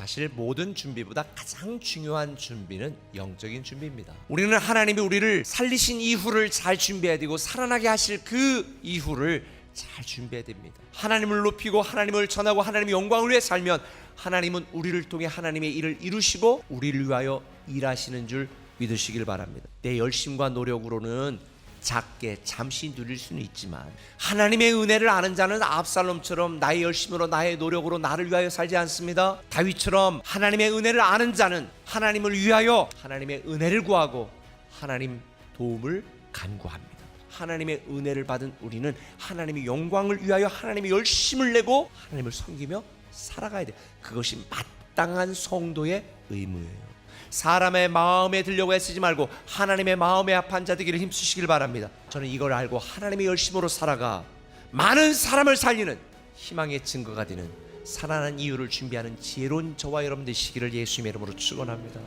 사실 모든 준비보다 가장 중요한 준비는 영적인 준비입니다. 우리는 하나님이 우리를 살리신 이후를 잘 준비해야 되고 살아나게 하실 그 이후를 잘 준비해야 됩니다. 하나님을 높이고 하나님을 전하고 하나님의 영광을 위해 살면 하나님은 우리를 통해 하나님의 일을 이루시고 우리를 위하여 일하시는 줄 믿으시길 바랍니다. 내 열심과 노력으로는 작게 잠시 누릴 수는 있지만 하나님의 은혜를 아는 자는 압살롬처럼 나의 열심으로 나의 노력으로 나를 위하여 살지 않습니다. 다윗처럼 하나님의 은혜를 아는 자는 하나님을 위하여 하나님의 은혜를 구하고 하나님 도움을 간구합니다. 하나님의 은혜를 받은 우리는 하나님의 영광을 위하여 하나님의 열심을 내고 하나님을 섬기며 살아가야 돼. 그것이 마땅한 성도의 의무예요. 사람의 마음에 들려고 애쓰지 말고 하나님의 마음에 합한 자 되기를 힘쓰시길 바랍니다. 저는 이걸 알고 하나님의 열심으로 살아가 많은 사람을 살리는 희망의 증거가 되는 살아나는 이유를 준비하는 지혜로운 저와 여러분 되시기를 예수님의 이름으로 축원합니다.